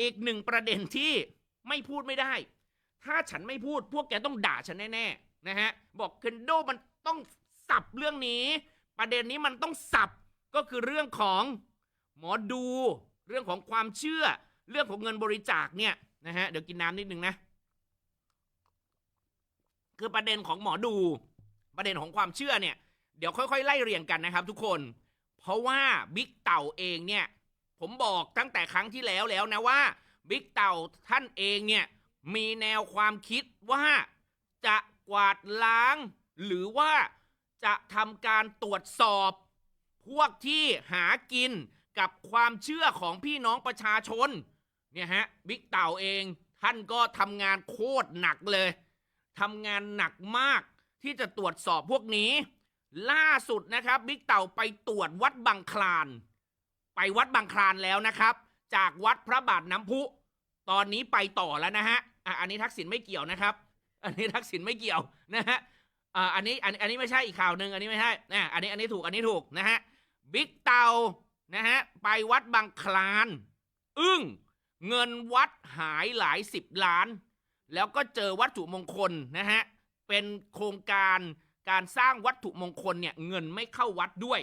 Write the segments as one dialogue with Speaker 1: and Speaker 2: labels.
Speaker 1: อีกหนึ่งประเด็นที่ไม่พูดไม่ได้ ถ้าฉันไม่พูดพวกแกต้องด่าฉันแน่ๆนะฮะ บอกเคนโดมันต้องสับเรื่องนี้ ประเด็นนี้มันต้องสับก็คือเรื่องของหมอดู เรื่องของความเชื่อ เรื่องของเงินบริจาคเนี่ยนะฮะ เดี๋ยวกินน้ำนิดนึงนะ คือประเด็นของหมอดู ประเด็นของความเชื่อเนี่ย เดี๋ยวค่อยๆ ไล่เรียงกันนะครับ ทุกคน เพราะว่าบิ๊กเต่าเองเนี่ย ผมบอกตั้งแต่ครั้งที่แล้วแล้วนะว่าบิ๊กเต่าท่านเองเนี่ยมีแนวความคิดว่าจะกวาดล้าง หรือว่าจะทำการตรวจสอบ พวกที่หากินกับความเชื่อของพี่น้องประชาชนเนี่ยฮะบิ๊กเต่าเองท่านก็ทำงานโคตรหนักเลยทำงานหนักมากที่จะตรวจสอบพวกนี้ ล่าสุดนะครับบิ๊กเต่าไปตรวจวัดบางคลาน ไปวัดบางคลานแล้วนะครับ จากวัดพระบาทน้ำพุ ตอนนี้ไปต่อแล้วนะฮะอะอันนี้ทักษิณไม่เกี่ยวนะครับ อันนี้ทักษิณไม่เกี่ยวนะฮะอ่าอันนี้อันอันนี้ไม่ใช่อีกข่าวหนึ่งอันนี้ไม่ใช่นะอันนี้อันนี้ถูกอันนี้ถูกนะฮะบิ๊กเตานะฮะไปวัดบางคลาน อึ้งเงินวัดหายหลายสิบล้าน แล้วก็เจอวัตถุมงคลนะฮะเป็นโครงการการสร้างวัตถุมงคลเนี่ยเงินไม่เข้าวัดด้วย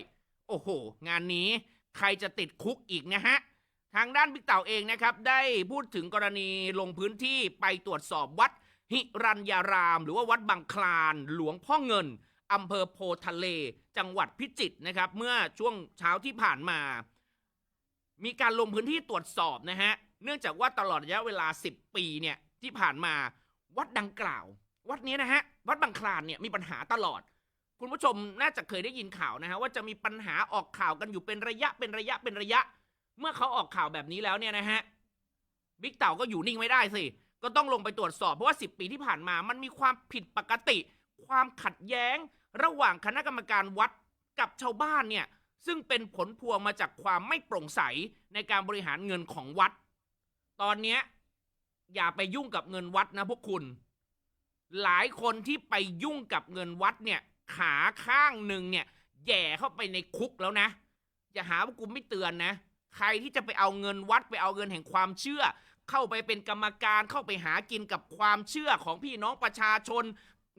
Speaker 1: โอ้โห งานนี้ ใครจะติดคุกอีกนะฮะ ทางด้านบิ๊กเต่าเองนะครับ ได้พูดถึงกรณีลงพื้นที่ไปตรวจสอบวัดหิรัญญาราม หรือว่าวัดบางคลาน หลวงพ่อเงินอำเภอโพทะเล จังหวัดพิจิตรนะครับ เมื่อช่วงเช้าที่ผ่านมา มีการลงพื้นที่ตรวจสอบนะฮะ เนื่องจากว่าตลอดระยะเวลา 10 ปีเนี่ยที่ผ่านมาวัดดังกล่าว วัดนี้นะฮะ วัดบางคลานเนี่ยมีปัญหาตลอด คุณผู้ชมน่าจะเคยได้ยินข่าวนะฮะว่าจะมีปัญหาออกข่าวกันอยู่เป็นระยะเป็นระยะเป็นระยะ เมื่อเขาออกข่าวแบบนี้แล้วเนี่ยนะฮะบิ๊กเต่าก็อยู่นิ่งไม่ได้สิก็ต้องลงไปตรวจสอบเพราะว่า 10 ปีที่ผ่านมา มันมีความผิดปกติ ความขัดแย้ง ระหว่างคณะกรรมการวัดกับชาวบ้านเนี่ยซึ่งเป็นผลพวงมาจากความไม่โปร่งใสในการบริหารเงินของวัด ตอนเนี้อย่าไปยุ่งกับเงินวัดนะพวกคุณ หลายคนที่ไปยุ่งกับเงินวัดเนี่ย ขาข้างหนึ่งเนี่ยแย่เข้าไปในคุกแล้วนะ อย่าหาว่ากูไม่เตือนนะ ใครที่จะไปเอาเงินวัดไปเอาเงินแห่งความเชื่อ เข้าไปเป็นกรรมการเข้าไปหากินกับความเชื่อของพี่น้องประชาชน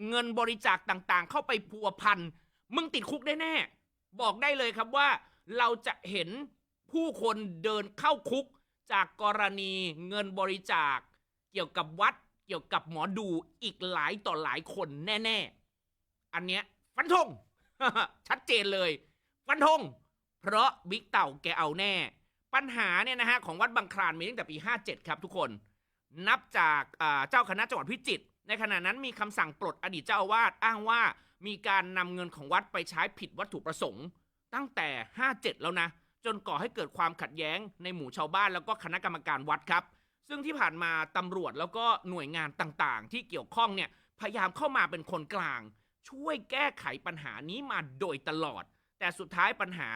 Speaker 1: เงินบริจาคต่างๆ เข้าไปพัวพันมึงติดคุกได้แน่ บอกได้เลยครับว่าเราจะเห็นผู้คนเดินเข้าคุกจากกรณีเงินบริจาค เกี่ยวกับวัดเกี่ยวกับหมอดูอีกหลายต่อหลายคนแน่ ๆ อันเนี้ย ฟันธง ชัดเจนเลย ฟันธง เพราะบิ๊กเต่าแกเอาแน่ ปัญหาเนี่ยนะฮะของวัดบางคลานมีตั้งแต่ปี 57 ครับทุกคน นับจากเจ้าคณะจังหวัดพิจิตรในขณะนั้นมีคำสั่งปลดอดีตเจ้าอาวาสอ้างว่ามีการนำเงินของวัดไปใช้ผิดวัตถุประสงค์ ตั้งแต่ 57 แล้วนะ จนก่อให้เกิดความขัดแย้งในหมู่ชาวบ้านแล้วก็คณะกรรมการวัดครับ ซึ่งที่ผ่านมาตำรวจแล้วก็หน่วยงานต่างๆ ที่เกี่ยวข้องเนี่ยพยายามเข้ามาเป็นคนกลาง ช่วยแก้ไขปัญหานี้มาโดยตลอด แต่สุดท้ายปัญหา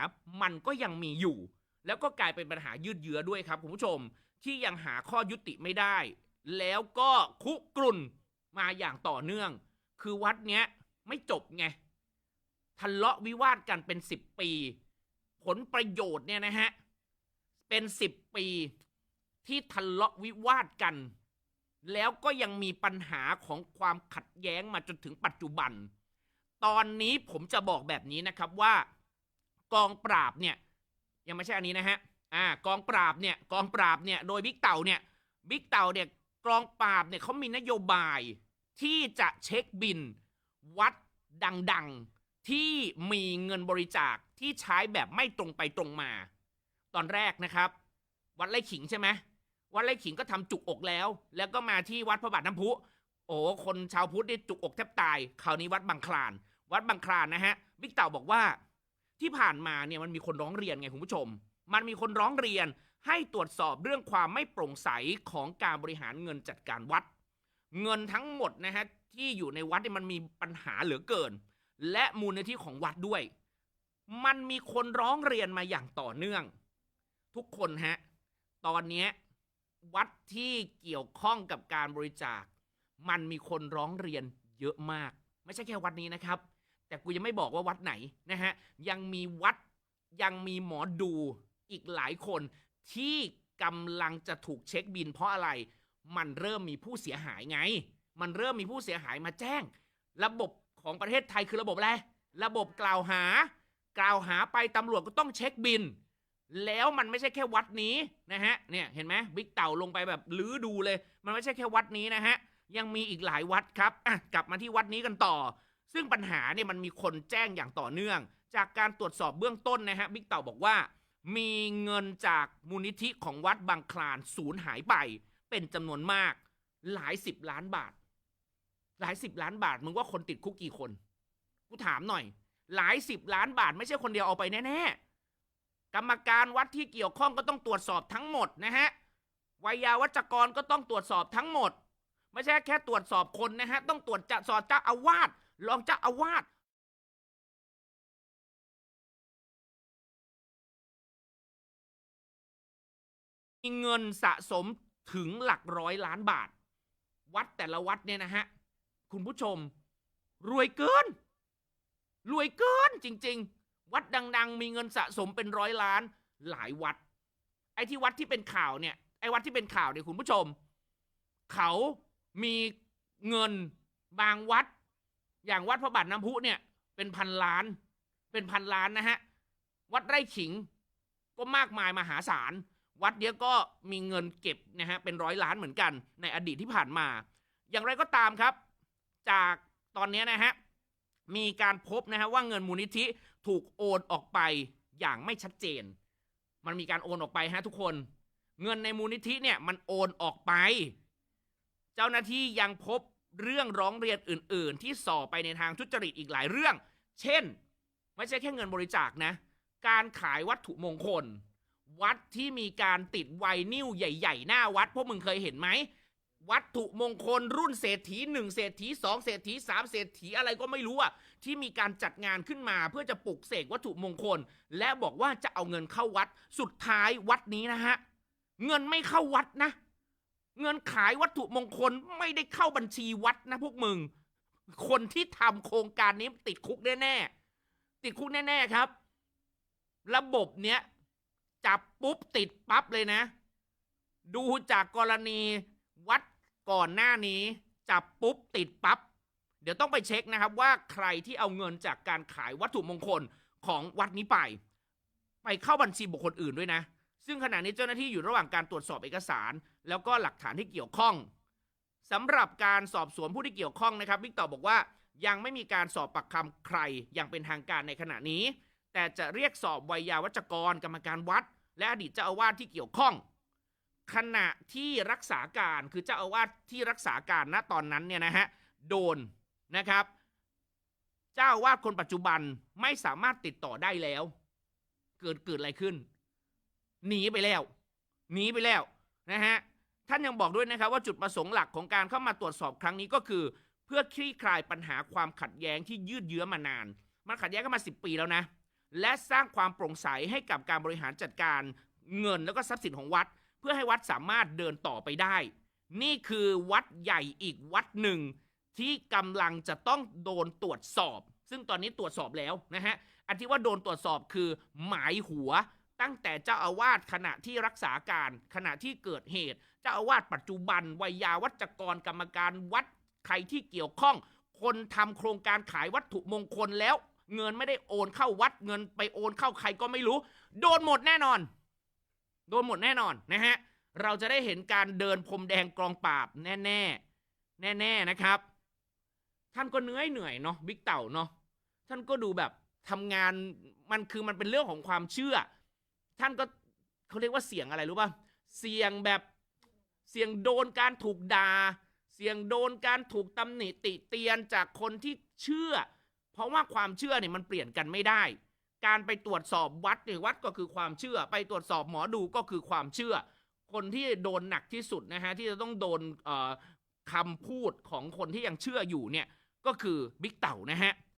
Speaker 1: มันก็ยังมีอยู่ แล้วก็กลายเป็นปัญหายืดเยื้อด้วยครับคุณผู้ชม ที่ยังหาข้อยุติไม่ได้ แล้วก็คุกรุ่นมาอย่างต่อเนื่อง คือวัดเนี้ยไม่จบไงทะเลาะวิวาทกันเป็นสิบปี ผลประโยชน์เนี่ยนะฮะ เป็นสิบปีที่ทะเลาะวิวาทกัน แล้วก็ยังมีปัญหาของความขัดแย้งมาจนถึงปัจจุบัน ตอนนี้ผมจะบอกแบบนี้นะครับว่ากองปราบเนี่ยยังไม่ใช่อันนี้นะฮะอ่ากองปราบเนี่ยกองปราบเนี่ยโดยบิ๊กเต่าเนี่ยบิ๊กเต่าเนี่ยกองปราบเนี่ยเขามีนโยบายที่จะเช็คบิน วัดดังๆที่มีเงินบริจาคที่ใช้แบบไม่ตรงไปตรงมา ตอนแรกนะครับ วัดไร่ขิงใช่ไหมวัดไร่ขิงก็ทำจุกอกแล้ว แล้วก็มาที่วัดพระบาทน้ำพุ โอ้คนชาวพุทธนี่จุกอกแทบตายคราวนี้วัดบางคลาน วัดบางคลานนะฮะบิ๊กเต่าบอกว่าที่ผ่านมาเนี่ยมันมีคนร้องเรียนไงคุณผู้ชม มันมีคนร้องเรียนให้ตรวจสอบเรื่องความไม่โปร่งใสของการบริหารเงินจัดการวัด เงินทั้งหมดนะฮะที่อยู่ในวัดเนี่ยมันมีปัญหาเหลือเกิน และมูลนิธิของวัดด้วย มันมีคนร้องเรียนมาอย่างต่อเนื่อง ทุกคนฮะตอนนี้วัดที่เกี่ยวข้องกับการบริจาค มันมีคนร้องเรียนเยอะมาก ไม่ใช่แค่วัดนี้นะครับ แต่กูยังไม่บอกว่าวัดไหนนะฮะยังมีวัดยังมีหมอดูอีกหลายคนที่กำลังจะถูกเช็คบิน เพราะอะไรมันเริ่มมีผู้เสียหายไง มันเริ่มมีผู้เสียหายมาแจ้ง ระบบของประเทศไทยคือระบบอะไรระบบกล่าวหา กล่าวหาไปตำรวจก็ต้องเช็คบิน แล้วมันไม่ใช่แค่วัดนี้นะฮะเนี่ยเห็นไหมบิ๊กเต่าลงไปแบบลื้อดูเลย มันไม่ใช่แค่วัดนี้นะฮะยังมีอีกหลายวัดครับอะกลับมาที่วัดนี้กันต่อ ซึ่งปัญหาเนี่ยมันมีคนแจ้งอย่างต่อเนื่อง จากการตรวจสอบเบื้องต้นนะฮะบิ๊กเต่าบอกว่า มีเงินจากมูลนิธิของวัดบางคลานสูญหายไป เป็นจำนวนมากหลายสิบล้านบาท หลายสิบล้านบาทมึงว่าคนติดคุกกี่คนกูถามหน่อย หลายสิบล้านบาทไม่ใช่คนเดียวเอาไปแน่ๆกรรมการวัดที่เกี่ยวข้องก็ต้องตรวจสอบทั้งหมดนะฮะวิยาวัจกรก็ต้องตรวจสอบทั้งหมด ไม่ใช่แค่ตรวจสอบคนนะฮะต้องตรวจจะสอบเจ้าอาวาส รองเจ้าอาวาสมีเงินสะสมถึงหลักร้อยล้านบาท วัดแต่ละวัดเนี่ยนะฮะ คุณผู้ชม รวยเกิน รวยเกินจริง ๆ วัดดัง ๆ มีเงินสะสมเป็นร้อยล้านหลายวัด ไอ้ที่วัดที่เป็นข่าวเนี่ย ไอ้วัดที่เป็นข่าวเนี่ยคุณผู้ชม เขามีเงินบางวัด อย่างวัดพระบาทน้ำพุเนี่ย เป็นพันล้าน เป็นพันล้านนะฮะ วัดไร่ขิงก็มากมายมหาศาล วัดเดียวก็มีเงินเก็บนะฮะเป็นร้อยล้านเหมือนกันในอดีตที่ผ่านมา อย่างไรก็ตามครับ จากตอนนี้นะฮะมีการพบนะฮะว่าเงินมูลนิธิถูกโอนออกไปอย่างไม่ชัดเจน มันมีการโอนออกไปฮะทุกคน เงินในมูลนิธิเนี่ยมันโอนออกไป เจ้าหน้าที่ยังพบ เรื่องร้องเรียนอื่น ๆ ที่ส่อไปในทางทุจริตอีกหลายเรื่อง เช่น ไม่ใช่แค่เงินบริจาคนะ การขายวัตถุมงคล วัดที่มีการติดไวนิ้วใหญ่ ๆ หน้าวัดพวกมึงเคยเห็นไหมวัตถุมงคลรุ่นเศรษฐีหนึ่งเศรษฐีสองเศรษฐีสามเศรษฐีอะไรก็ไม่รู้อะที่มีการจัดงานขึ้นมาเพื่อจะปลุกเสกวัตถุมงคล และบอกว่าจะเอาเงินเข้าวัดสุดท้ายวัดนี้นะฮะ เงินไม่เข้าวัดนะ เงินขายวัตถุมงคลไม่ได้เข้าบัญชีวัดนะพวกมึง คนที่ทำโครงการนี้ติดคุกแน่ๆติดคุกแน่ๆครับ ระบบเนี้ยจับปุ๊บติดปั๊บเลยนะ ดูจากกรณีวัดก่อนหน้านี้ จับปุ๊บติดปั๊บเดี๋ยวต้องไปเช็คนะครับว่าใครที่เอาเงินจากการขายวัตถุมงคลของวัดนี้ไป ไปเข้าบัญชีบุคคลอื่นด้วยนะ ซึ่งขณะนี้เจ้าหน้าที่อยู่ระหว่างการตรวจสอบเอกสาร แล้วก็หลักฐานที่เกี่ยวข้องสำหรับการสอบสวนผู้ที่เกี่ยวข้องนะครับ วิกตอบอกว่ายังไม่มีการสอบปากคำใครอย่างเป็นทางการในขณะนี้ แต่จะเรียกสอบวัยาวัจกร กรรมการวัด และอดีตเจ้าอาวาสที่เกี่ยวข้อง ขณะที่รักษาการคือเจ้าอาวาสที่รักษาการณตอนนั้นเนี่ยนะฮะโดนนะครับ เจ้าอาวาสคนปัจจุบันไม่สามารถติดต่อได้แล้ว เกิดเกิดอะไรขึ้น หนีไปแล้ว หนีไปแล้วนะฮะท่านยังบอกด้วยนะครับว่าจุดประสงค์หลักของการเข้ามาตรวจสอบครั้งนี้ก็คือ เพื่อคลี่คลายปัญหาความขัดแย้งที่ยืดเยื้อมานาน มันขัดแย้งกันมา 10 ปีแล้วนะ และสร้างความโปร่งใสให้กับการบริหารจัดการเงินแล้วก็ทรัพย์สินของวัด เพื่อให้วัดสามารถเดินต่อไปได้ นี่คือวัดใหญ่อีกวัดหนึ่งที่กำลังจะต้องโดนตรวจสอบ ซึ่งตอนนี้ตรวจสอบแล้วนะฮะอันที่ว่าโดนตรวจสอบคือหมายหัว ตั้งแต่เจ้าอาวาสขณะที่รักษาการขณะที่เกิดเหตุ เจ้าอาวาสปัจจุบันวัยยาวัจกรกรรมการวัดใครที่เกี่ยวข้อง คนทำโครงการขายวัตถุมงคลแล้ว เงินไม่ได้โอนเข้าวัดเงินไปโอนเข้าใครก็ไม่รู้ โดนหมดแน่นอน โดนหมดแน่นอนนะฮะเราจะได้เห็นการเดินพรมแดงกรองปราบแน่ๆแน่ๆนะครับ ท่านก็เหนื่อยเหนื่อยเนาะบิ๊กเต่าเนาะท่านก็ดูแบบทำงานมันคือมันเป็นเรื่องของความเชื่อ ท่านก็เขาเรียกว่าเสียงอะไรรู้ป่ะเสียงแบบเสียงโดนการถูกดา่าเสียงโดนการถูกตำหนิติเตียนจากคนที่เชื่อ เพราะว่าความเชื่อเนี่ยมันเปลี่ยนกันไม่ได้ การไปตรวจสอบวัดเนี่ยวัดก็คือความเชื่อ ไปตรวจสอบหมอดูก็คือความเชื่อ คนที่โดนหนักที่สุดนะฮะที่จะต้องโดนเอ่อคำพูดของคนที่ยังเชื่ออยู่เนี่ยก็คือบิ๊กเต่านะฮะ